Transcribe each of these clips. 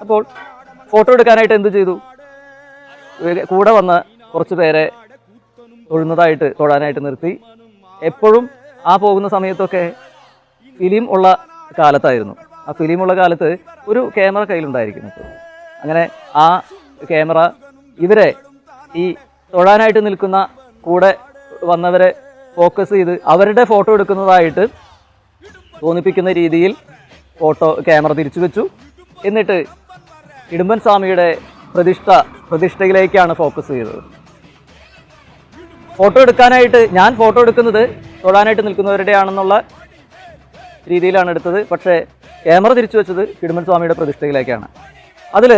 അപ്പോൾ ഫോട്ടോ എടുക്കാനായിട്ട് എന്ത് ചെയ്തു? കൂടെ വന്ന കുറച്ച് പേരെ തൊഴുന്നതായിട്ട് തൊഴാനായിട്ട് നിർത്തി. എപ്പോഴും ആ പോകുന്ന സമയത്തൊക്കെ ഫിലിം ഉള്ള കാലത്തായിരുന്നു. ആ ഫിലിം ഉള്ള കാലത്ത് ഒരു ക്യാമറ കയ്യിലുണ്ടായിരിക്കും എപ്പോഴും. അങ്ങനെ ആ ക്യാമറ ഇവരെ ഈ തൊഴാനായിട്ട് നിൽക്കുന്ന കൂടെ വന്നവരെ ഫോക്കസ് ചെയ്ത് അവരുടെ ഫോട്ടോ എടുക്കുന്നതായിട്ട് തോന്നിപ്പിക്കുന്ന രീതിയിൽ ഫോട്ടോ ക്യാമറ തിരിച്ചു വെച്ചു. എന്നിട്ട് ഇടുമ്പൻ സ്വാമിയുടെ പ്രതിഷ്ഠ പ്രതിഷ്ഠയിലേക്കാണ് ഫോക്കസ് ചെയ്തത്. ഫോട്ടോ എടുക്കാനായിട്ട് ഞാൻ ഫോട്ടോ എടുക്കുന്നത് തൊഴാനായിട്ട് നിൽക്കുന്നവരുടെ ആണെന്നുള്ള രീതിയിലാണ് എടുത്തത്. പക്ഷേ ക്യാമറ തിരിച്ചു വെച്ചത് ഇടുമ്പൻ സ്വാമിയുടെ പ്രതിഷ്ഠയിലേക്കാണ്. അതിൽ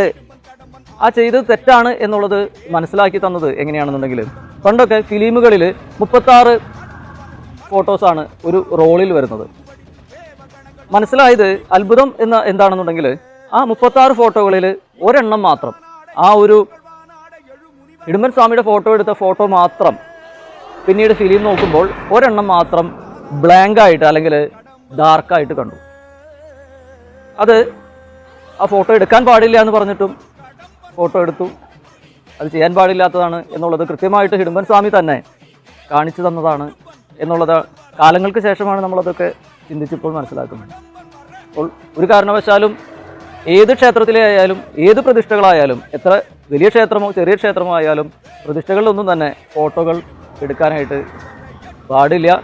ആ ചെയ്തത് തെറ്റാണ് എന്നുള്ളത് മനസ്സിലാക്കി തന്നത് എങ്ങനെയാണെന്നുണ്ടെങ്കിൽ പണ്ടൊക്കെ ഫിലിമുകളിൽ മുപ്പത്താറ് ഫോട്ടോസാണ് ഒരു റോളിൽ വരുന്നത്. മനസ്സിലായത് അത്ഭുതം എന്ന എന്താണെന്നുണ്ടെങ്കിൽ ആ മുപ്പത്താറ് ഫോട്ടോകളിൽ ഒരെണ്ണം മാത്രം. ആ ഒരു ഇടുമ്പൻ സ്വാമിയുടെ ഫോട്ടോ എടുത്ത ഫോട്ടോ മാത്രം പിന്നീട് ഫിലിം നോക്കുമ്പോൾ ഒരെണ്ണം മാത്രം ബ്ലാങ്ക് ആയിട്ട് അല്ലെങ്കിൽ ഡാർക്കായിട്ട് കണ്ടു. അത് ആ ഫോട്ടോ എടുക്കാൻ പാടില്ല എന്ന് പറഞ്ഞിട്ടും ഫോട്ടോ എടുത്തു. അത് ചെയ്യാൻ പാടില്ലാത്തതാണ് എന്നുള്ളത് കൃത്യമായിട്ട് ഹിഡുമ്പൻ സ്വാമി തന്നെ കാണിച്ചു തന്നതാണ് എന്നുള്ളത് കാലങ്ങൾക്ക് ശേഷമാണ് നമ്മളതൊക്കെ ചിന്തിച്ചപ്പോൾ മനസ്സിലാക്കുന്നത്. അപ്പോൾ ഒരു കാരണവശാലും ഏത് ക്ഷേത്രത്തിലെ ആയാലും ഏത് പ്രതിഷ്ഠകളായാലും എത്ര വലിയ ക്ഷേത്രമോ ചെറിയ ക്ഷേത്രമോ ആയാലും പ്രതിഷ്ഠകളിലൊന്നും തന്നെ ഫോട്ടോകൾ എടുക്കാനായിട്ട് പാടില്ല.